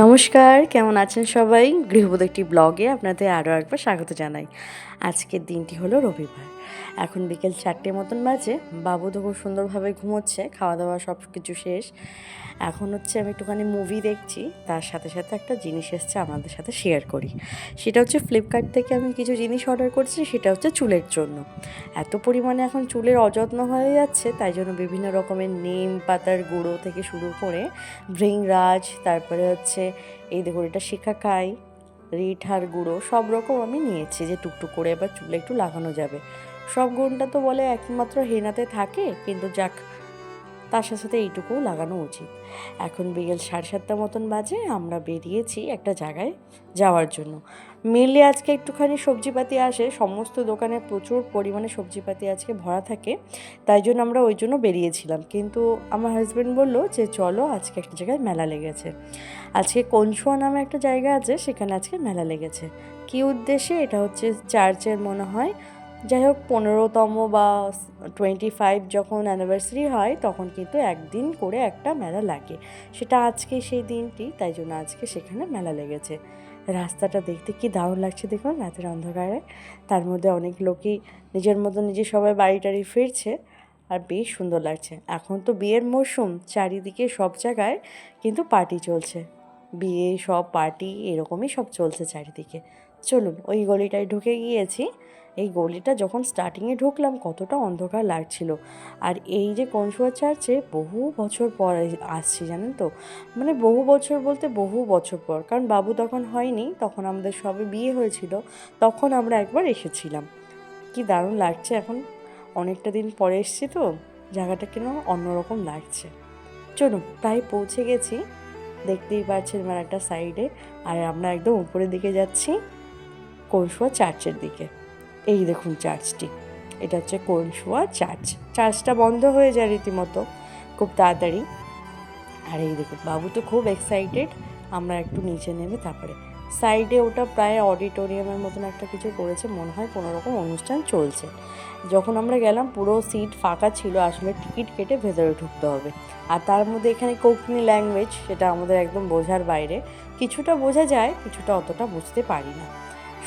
নমস্কার কেমন আছেন সবাই? গৃহবধূ একটি ব্লগে আপনাদের আরও একবার স্বাগত জানাই। আজকের দিনটি হলো রবিবার। এখন বিকেল চারটে মতন বাজে। বাবু তো খুব সুন্দরভাবে ঘুমোচ্ছে খাওয়া দাওয়া সব কিছু শেষ। এখন হচ্ছে আমি একটুখানি মুভি দেখছি, তার সাথে সাথে একটা জিনিস এসছে আমাদের সাথে শেয়ার করি। সেটা হচ্ছে ফ্লিপকার্ট থেকে আমি কিছু জিনিস অর্ডার করছি, সেটা হচ্ছে চুলের জন্য। এত পরিমাণে এখন চুলের অযত্ন হয়ে যাচ্ছে, তাই জন্য বিভিন্ন রকমের নিম পাতার গুঁড়ো থেকে শুরু করে ভৃংরাজ, তারপরে হচ্ছে এই দেখুন এটা শিখাকাই রিঠার গুঁড়ো, সব রকম আমি নিয়েছি যে টুকটুক করে এবার চুলে একটু লাগানো যাবে। সব গুণটা তো বলে একমাত্র হেনাতে থাকে, কিন্তু যাক তার সাথে সাথে এইটুকুও লাগানো উচিত। এখন বিকেল সাড়ে সাতটা মতন বাজে, আমরা বেরিয়েছি একটা জায়গায় যাওয়ার জন্য। মেনলি আজকে একটুখানি সবজিপাতি আসে, সমস্ত দোকানে প্রচুর পরিমাণে সবজিপাতি আজকে ভরা থাকে, তাই জন্য আমরা ওই জন্য বেরিয়েছিলাম। কিন্তু আমার হাজব্যান্ড বলল যে, চলো, আজকে একটা জায়গায় মেলা লেগেছে। আজকে কনসুয়া নামে একটা জায়গা আছে, সেখানে আজকে মেলা লেগেছে। কী উদ্দেশ্যে? এটা হচ্ছে চার্চের মনে হয় যাই হোক পনেরোতম বা টোয়েন্টি ফাইভ যখন অ্যানিভার্সারি হয়, তখন কিন্তু একদিন করে একটা মেলা লাগে। সেটা আজকে সেই দিনটি, তাই জন্য আজকে সেখানে মেলা লেগেছে। রাস্তাটা দেখতে কি দারুণ লাগছে দেখুন, রাতের অন্ধকারে। তার মধ্যে অনেক লোকই নিজের মতো নিজে সবাই বাড়ি টাড়ি ফিরছে, আর বেশ সুন্দর লাগছে। এখন তো বিয়ের মরশুম, চারিদিকে সব জায়গায় কিন্তু পার্টি চলছে। বিয়ে, সব পার্টি এরকমই সব চলছে চারিদিকে। চলুন, ওই গলিটায় ঢুকে গিয়েছি। এই গলিটা যখন স্টার্টিংয়ে ঢুকলাম, কতটা অন্ধকার লাগছিল। আর এই যে কনসুয়া চার্চে বহু বছর পর আসছি, জানেন তো? মানে বহু বছর বলতে বহু বছর পর। কারণ বাবু তখন হয়নি, তখন আমাদের সবে বিয়ে হয়েছিল, তখন আমরা একবার এসেছিলাম। কি দারুণ লাগছে এখন। অনেকটা দিন পরে এসছি তো, জায়গাটা কেন অন্যরকম লাগছে। চলুন, প্রায় পৌঁছে গেছি। দেখতেই পাচ্ছেন আমার একটা সাইডে আর আমরা একদম উপরের দিকে যাচ্ছি কলসুয়া চার্চের দিকে। এই দেখুন চার্চটি এটা হচ্ছে কলসুয়া চার্চ চার্চটা বন্ধ হয়ে যায় রীতিমতো, খুব তাড়াতাড়ি। আর এই দেখুন, বাবু তো খুব এক্সাইটেড আমরা একটু নিচে নেমে তারপরে সাইডে ওটা প্রায় অডিটোরিয়ামের মতন একটা কিছু করেছে, মনে হয় কোনো রকম অনুষ্ঠান চলছে। যখন আমরা গেলাম, পুরো সিট ফাঁকা ছিল, আসলে টিকিট কেটে ভেতরে ঢুকতে হবে। আর তার মধ্যে এখানে কোকনি ল্যাঙ্গুয়েজ সেটা আমাদের একদম বোঝার বাইরে। কিছুটা বোঝা যায়, কিছুটা অতটা বুঝতে পারি না।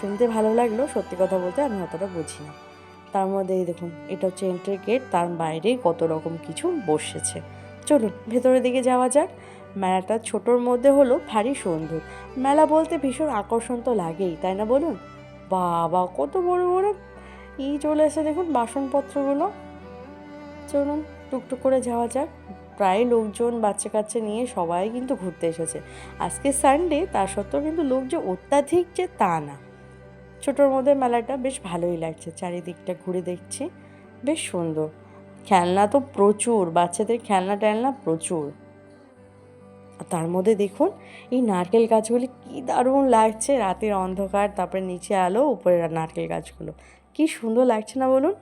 শুনতে ভালো লাগল, সত্যি কথা বলতে আমি অতটা বুঝি না। তার মধ্যে দেখুন, এটা হচ্ছে এন্ট্রি গেট তার বাইরে কত রকম কিছু বসেছে। চলুন, ভেতরের দিকে যাওয়া যাক। মেলাটা ছোটোর মধ্যে হলো ভারী সুন্দর। মেলা বলতে ভীষণ আকর্ষণ তো লাগেই, তাই না বলুন? বাবা, কত বড় বড়। ই চলে এসে দেখুন বাসনপত্রগুলো। চলুন, টুকটুক করে যাওয়া যাক। প্রায় লোকজন বাচ্চা কাচ্চা নিয়ে সবাই কিন্তু ঘুরতে এসেছে। আজকে সানডে তা সত্ত্বেও কিন্তু লোক যে অত্যাধিক যে তা না। ছোটোর মধ্যে মেলাটা বেশ ভালোই লাগছে। চারিদিকটা ঘুরে দেখছি, বেশ সুন্দর। খেলনা তো প্রচুর, বাচ্চাদের খেলনা টেলনা প্রচুর। তার মধ্যে দেখুন, এই নারকেল গাছগুলি কী দারুণ লাগছে। রাতের অন্ধকার, তারপরে নিচে আলো উপরে নারকেল গাছগুলো। কি সুন্দর লাগছে না বলুন?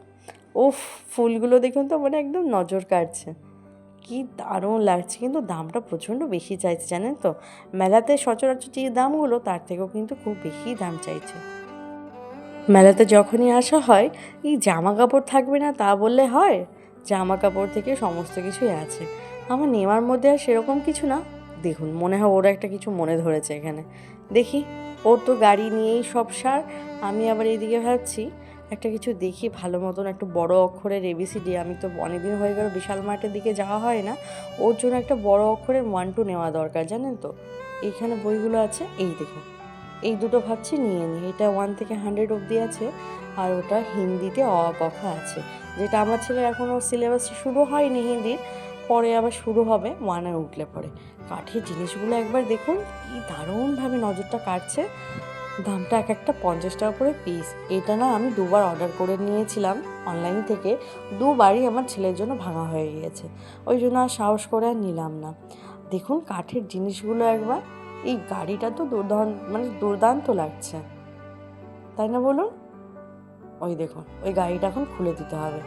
ও ফুলগুলো দেখুন তো মানে একদম নজর কাটছে কি দারুণ লাগছে, কিন্তু দামটা প্রচণ্ড বেশি চাইছে, জানেন তো? মেলাতে সচরাচর যে দামগুলো, তার থেকেও কিন্তু খুব বেশি দাম চাইছে। মেলাতে যখনই আসা হয়, এই জামা কাপড় থাকবে না তা বললে হয়? জামা কাপড় থেকে সমস্ত কিছুই আছে। আমার নেওয়ার মধ্যে আর সেরকম কিছু না। দেখুন, মনে হয় ওরা একটা কিছু মনে ধরেছে এখানে। দেখি, ওর তো গাড়ি নিয়েই সব সার। আমি আবার এইদিকে ভাবছি, একটা কিছু দেখি ভালো মতন, একটু বড় অক্ষরের এবিসিডি আমি তো অনেকদিন হয়ে গেল বিশাল মাঠের দিকে যাওয়া হয় না। ওর জন্য একটা বড় অক্ষরের ওয়ান টু নেওয়া দরকার, জানেন তো? এইখানে বইগুলো আছে, এই দেখুন। এই দুটো ভাবছি নিয়ে নিই। এটা ওয়ান থেকে হান্ড্রেড অবধি আছে আর ওটা হিন্দিতে অ কথা আছে। যেটা আমার ছেলের এখনও সিলেবাস শুরু হয়নি হিন্দির, পরে আবার শুরু হবে ওয়ানে উঠলে পরে। কাঠের জিনিসগুলো একবার দেখুন, কি দারুণভাবে নজরটা কাটছে দামটা এক একটা পঞ্চাশ টাকা করে পিস এটা না আমি দুবার অর্ডার করে নিয়েছিলাম অনলাইন থেকে। দুবারই আমার ছেলের জন্য ভাঙা হয়ে গিয়েছে। ওই জন্য আর সাহস করে আর নিলাম না। দেখুন কাঠের জিনিসগুলো একবার। এই গাড়িটা তো দুর্দান্ত মানে দুর্দান্ত লাগছে। তাই না বলুন? ওই দেখুন, ওই গাড়িটা এখন খুলে দিতে হবে।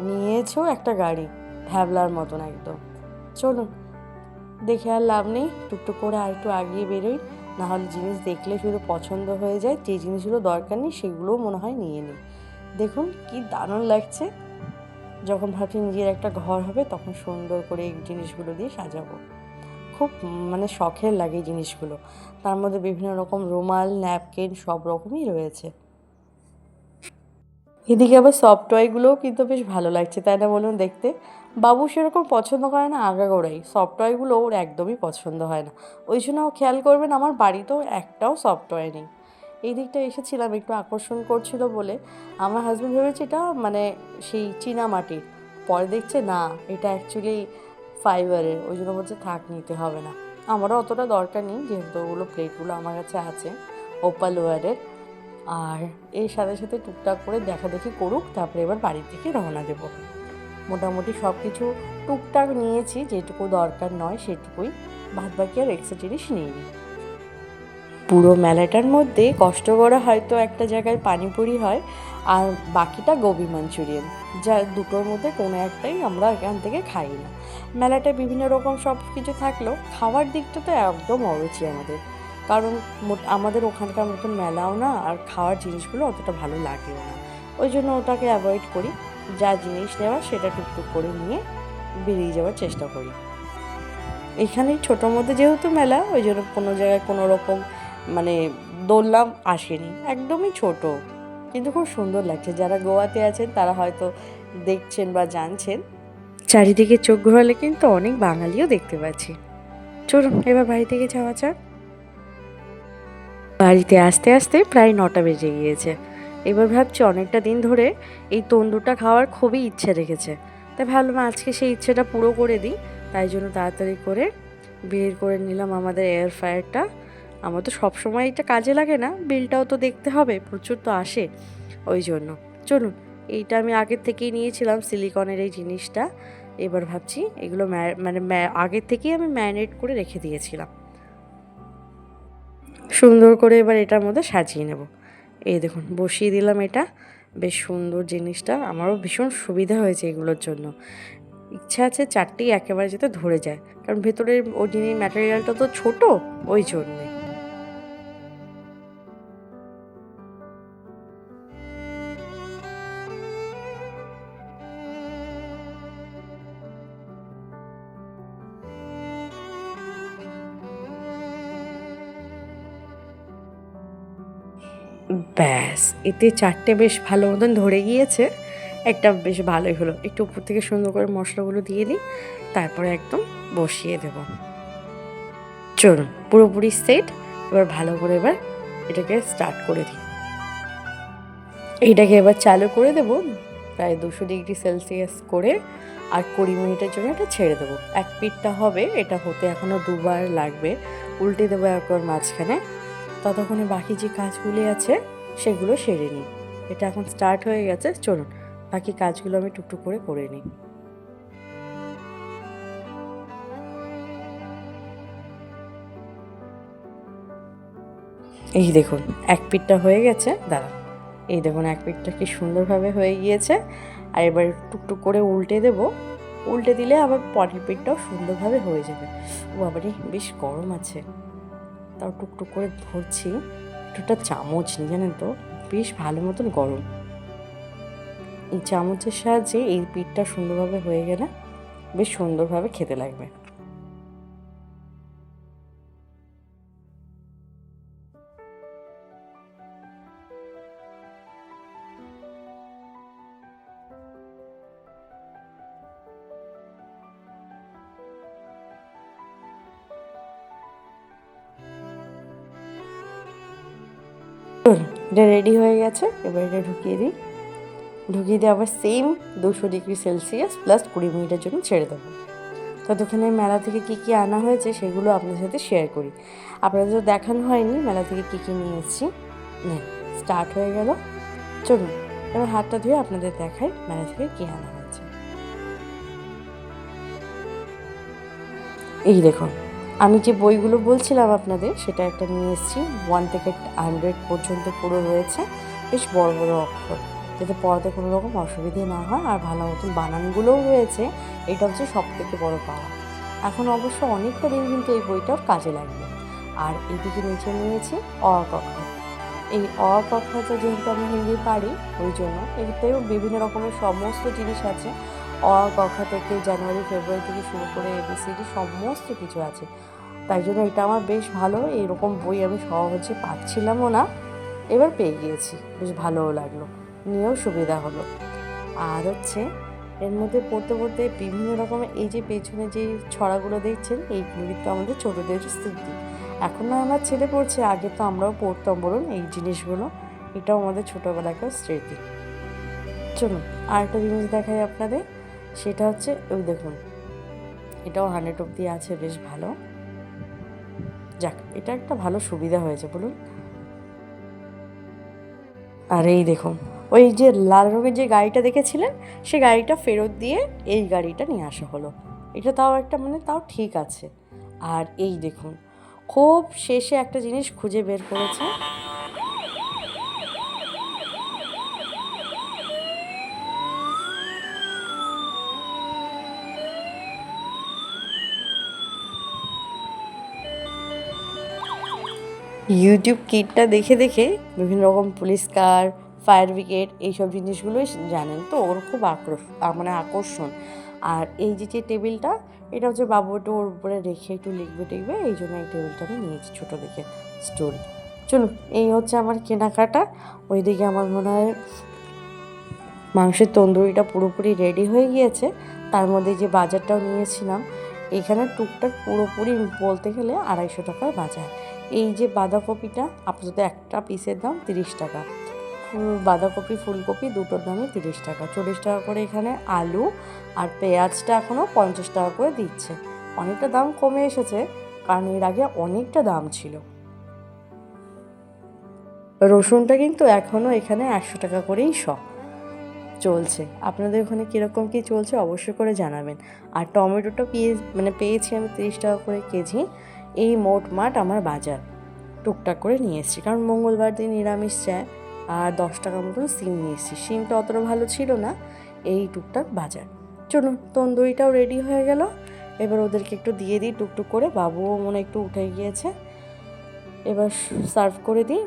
নিয়েছেও একটা গাড়ি ভ্যাবলার মতন একদম। চলুন, দেখে আর লাভ নেই, টুকটুক করে আর একটু আগিয়ে বেরোই। নাহলে জিনিস দেখলে শুধু পছন্দ হয়ে যায়, যে জিনিসগুলো দরকার নেই সেগুলোও মনে হয় নিয়ে নিই। দেখুন, কি দারুণ লাগছে। যখন ভাবছি নিজের একটা ঘর হবে, তখন সুন্দর করে এই জিনিসগুলো দিয়ে সাজাবো। খুব মানে শখের লাগে জিনিসগুলো। তার মধ্যে বিভিন্ন রকম রুমাল, ন্যাপকিন সব রকমই রয়েছে। এদিকে আবার সফট টয়গুলোও কিন্তু বেশ ভালো লাগছে, তাই না বলুন দেখতে? বাবু সেরকম পছন্দ করে না, আগাগোড়াই। সফট টয়গুলো ওর একদমই পছন্দ হয় না। ওই জন্য খেয়াল করবেন আমার বাড়িতেও একটাও সফট টয় নেই। এই দিকটা এসেছিলাম একটু আকর্ষণ করছিল বলে। আমার হাজব্যান্ড ভেবেছে এটা মানে সেই চীনা মাটির পরে দেখছে না, এটা অ্যাকচুয়ালি ফাইবারের, ওই জন্য বলছে থাক, নিতে হবে না। আমারও অতটা দরকার নেই, যেহেতু ওগুলো প্লেটগুলো আমার কাছে আছে ওপাল ওয়ারের আর এর সাথে সাথে টুকটাক করে দেখা দেখি করুক, তারপরে এবার বাড়ির থেকে রওনা দেব। মোটামুটি সব কিছু টুকটাক নিয়েছি, যেটুকু দরকার নয় সেটুকুই। বাদ বাকি আর এক্সট্রা নিয়ে নিইনি। পুরো মেলাটার মধ্যে কষ্ট করা হয়তো একটা জায়গায় পানিপুরি হয়, আর বাকিটা গোবি মাঞ্চুরিয়ান যা দুটোর মধ্যে কোনো একটাই আমরা এখান থেকে খাই না। মেলাটায় বিভিন্ন রকম সব কিছু থাকলেও খাওয়ার দিকটা তো একদম অরুচি আমাদের। কারণ আমাদের ওখানকার মতন মেলাও না, আর খাওয়ার জিনিসগুলো অতটা ভালো লাগেও না। ওই জন্য ওটাকে অ্যাভয়েড করি। যা জিনিস নেওয়া সেটা টুকটুক করে নিয়ে বেরিয়ে যাওয়ার চেষ্টা করি। এখানেই ছোটোর মধ্যে যেহেতু মেলা, ওই জন্য কোনো জায়গায় কোনো রকম মানে দৌড়লাম আসেনি, একদমই ছোট। কিন্তু খুব সুন্দর লাগছে। যারা গোয়াতে আছেন, তারা হয়তো দেখছেন বা জানছেন। চারিদিকে চোখ ঘোরালে কিন্তু অনেক বাঙালিও দেখতে পাচ্ছি। চলুন, এবার বাড়ি থেকে যাওয়া যাক। বাড়িতে আসতে আসতে প্রায় নটা বেজে গিয়েছে। এবার ভাবছি অনেকটা দিন ধরে এই তন্দুরটা খাওয়ার খুবই ইচ্ছে রেখেছে। তাই ভাবলাম আজকে সেই ইচ্ছেটা পুরো করে দিই। তাই জন্য তাড়াতাড়ি করে বের করে নিলাম আমাদের এয়ার ফ্রায়ারটা আমার তো সবসময় এটা কাজে লাগে না, বিলটাও তো দেখতে হবে, প্রচুর তো আসে। ওই জন্য। চলুন, এইটা আমি আগের থেকেই নিয়েছিলাম সিলিকনের এই জিনিসটা। এবার ভাবছি এগুলো মানে আগের থেকেই আমি ম্যারিনেট করে রেখে দিয়েছিলাম। সুন্দর করে এবার এটার মধ্যে সাজিয়ে নেব। এই দেখুন, বসিয়ে দিলাম এটা। বেশ সুন্দর জিনিসটা, আমারও ভীষণ সুবিধা হয়েছে এগুলোর জন্য। ইচ্ছা আছে চারটেই একেবারে যাতে ধরে যায়, কারণ ভেতরের ওই জিনিস ম্যাটেরিয়ালটা তো ছোট, ওই জন্যে। ব্যাস, এতে চারটে বেশ ভালো মতন ধরে গিয়েছে। একটা বেশ ভালোই হলো। একটু উপর থেকে সুন্দর করে মশলাগুলো দিয়ে দিই তারপরে একদম বসিয়ে দেব। চলুন, পুরোপুরি সেট। এবার ভালো করে এবার এটাকে স্টার্ট করে দিই। এইটাকে এবার চালু করে দেব, প্রায় দুশো ডিগ্রি সেলসিয়াস করে। আর কুড়ি মিনিটের জন্য এটা ছেড়ে দেবো। এক পিঠটা হবে, এটা হতে এখনও দুবার লাগবে। উল্টে দেবো একবার মাঝখানে। ততক্ষণে বাকি যে কাজগুলি আছে, সেগুলো সেরে নিই। এটা এখন স্টার্ট হয়ে গেছে, চলুন, বাকি কাজগুলো আমি টুকটুক করে করে নিই। এই দেখুন, এক পিঠটা হয়ে গেছে, দাঁড়ান। এই দেখুন, এক পিঠটা কি সুন্দরভাবে হয়ে গিয়েছে। আর এবার টুকটুক করে উল্টে দেব। উল্টে দিলে আবার পরের পিঠটাও সুন্দরভাবে হয়ে যাবে। ও আবারই বেশ গরম আছে। তাও টুকটুক করে ধরছি। একটুটা চামচ জানেন তো? বেশ ভালো মতন গরম। এই চামচের সাহায্যে এই পিঠটা সুন্দরভাবে হয়ে গেলে বেশ সুন্দরভাবে খেতে লাগবে। এটা রেডি হয়ে গেছে, এবার এটা ঢুকিয়ে দিই। ঢুকিয়ে দিয়ে আবার সেম দুশো ডিগ্রি সেলসিয়াস প্লাস কুড়ি মিনিটের জন্য ছেড়ে দেবো। ততক্ষণে মেলা থেকে কী কী আনা হয়েছে সেগুলো আপনাদের সাথে শেয়ার করি। আপনাদের তো দেখানো হয়নি মেলা থেকে কী কী নিয়ে এসেছি নেন স্টার্ট হয়ে গেল। চলুন, এবার হাতটা ধুয়ে আপনাদের দেখাই মেলা থেকে কী আনা হয়েছে। এই দেখুন আমি যে বইগুলো বলছিলাম আপনাদের, সেটা একটা নিয়ে এসেছি। ওয়ান থেকে হান্ড্রেড পর্যন্ত পুরো রয়েছে। বেশ বড় বড় অক্ষর। যাতে পড়াতে কোনো রকম অসুবিধে না হয়। আর ভালো মতন বানানগুলোও রয়েছে। এটা হচ্ছে সব থেকে বড় পাওয়া এখন অবশ্য অনেকটা দিন কিন্তু এই বইটাও কাজে লাগবে। আর এদিকে নিচে নিয়েছি অ ক খ। এই অ ক খ তো যেহেতু আমি হিন্দি পারি, ওই জন্য এতেও বিভিন্ন রকমের সমস্ত জিনিস আছে। অ কথা থেকে জানুয়ারি, ফেব্রুয়ারি থেকে শুরু করে এবিসিডি সমস্ত কিছু আছে। তাই জন্য এটা আমার বেশ ভালো, এরকম বই আমি সহজে পাচ্ছিলামও না। এবার পেয়ে গিয়েছি, বেশ ভালোও লাগল, নিয়েও সুবিধা হলো। আর হচ্ছে, এর মধ্যে পড়তে পড়তে বিভিন্ন রকমের এই যে পেছনে যে ছড়াগুলো দেখছেন, এইগুলো কিন্তু আমাদের ছোটোদের স্মৃতি। এখন না আমার ছেলে পড়ছে, আগে তো আমরাও পড়তাম বলুন এই জিনিসগুলো, এটাও আমাদের ছোটোবেলাকার স্মৃতি। চলুন, আরেকটা জিনিস দেখাই আপনাদের। সেটা হচ্ছে, ওই দেখুন, এটাও হান্ড্রেড অব্দি আছে, বেশ ভালো। যাক, এটা একটা ভালো সুবিধা হয়েছে, বলুন। আর এই দেখুন, ওই যে লাল রঙের যে গাড়িটা দেখেছিলেন, সে গাড়িটা ফেরত দিয়ে এই গাড়িটা নিয়ে আসা হলো। এটা তাও একটা মানে তাও ঠিক আছে। আর এই দেখুন, খুব শেষে একটা জিনিস খুঁজে বের করেছে। ইউটিউব কিটটা দেখে দেখে বিভিন্ন রকম পুলিশ কার ফায়ার ব্রিগেড এইসব জিনিসগুলোই জানেন। তো ওর খুব আক্রোশ মানে আকর্ষণ। আর এই যে যে টেবিলটা এটা হচ্ছে বাবু একটু ওর উপরে রেখে একটু লিখবে টিখবে, এই জন্য এই টেবিলটা আমি নিয়েছি ছোটো দেখে স্টোর চলুন, এই হচ্ছে আমার কেনাকাটা। ওইদিকে আমার মনে হয় মাংসের তন্দুরিটা পুরোপুরি রেডি হয়ে গিয়েছে। তার মধ্যে যে বাজারটাও নিয়েছিলাম এখানে টুকটাক পুরোপুরি বলতে গেলে আড়াইশো টাকার বাজার। এই যে বাঁধাকপিটা, আপাতত একটা পিসের দাম তিরিশ টাকা। বাঁধাকপি, ফুলকপি দুটোর দামই তিরিশ টাকা। চল্লিশ টাকা করে এখানে আলু আর পেঁয়াজটা এখনও পঞ্চাশ টাকা করে দিচ্ছে। অনেকটা দাম কমে এসেছে, কারণ এর আগে অনেকটা দাম ছিল। রসুনটা কিন্তু এখনও এখানে একশো টাকা করেই শ চলছে। আপনাদের ওখানে কীরকম কী চলছে অবশ্যই করে জানাবেন। আর টমেটোটা পেয়ে মানে পেয়েছি আমি তিরিশ টাকা করে কেজি। এই মোট মাঠ আমার বাজার। টুকটাক করে নিয়ে এসেছি। কারণ মঙ্গলবার দিন নিরামিষ চায় আর দশ টাকা মতন সিম নিয়ে এসেছি। সিমটা অতটা ভালো ছিল না। এই টুকটাক বাজার। চলুন, তন্দুরিটাও রেডি হয়ে গেল। এবার ওদেরকে একটু দিয়ে দিই। টুকটুক করে। বাবুও মনে একটু উঠে গিয়েছে। এবার সার্ভ করে দিই।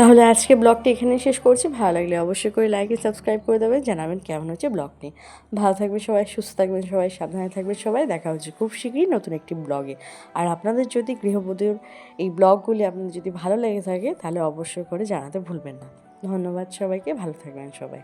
তাহলে আজকে ব্লগটি এখানে শেষ করছি। ভালো লাগলে অবশ্যই করে লাইক সাবস্ক্রাইব করে দেবেন। জানাবেন কেমন হচ্ছে ব্লগটি। ভালো থাকবে সবাই, সুস্থ থাকবেন সবাই, সাবধানে থাকবেন সবাই। দেখা হচ্ছে খুব শীঘ্রই নতুন একটি ব্লগে। আর আপনাদের যদি গৃহবধূর এই ব্লগগুলি আপনাদের যদি ভালো লেগে থাকে, তাহলে অবশ্যই করে জানাতে ভুলবেন না। ধন্যবাদ সবাইকে। ভালো থাকবেন সবাই।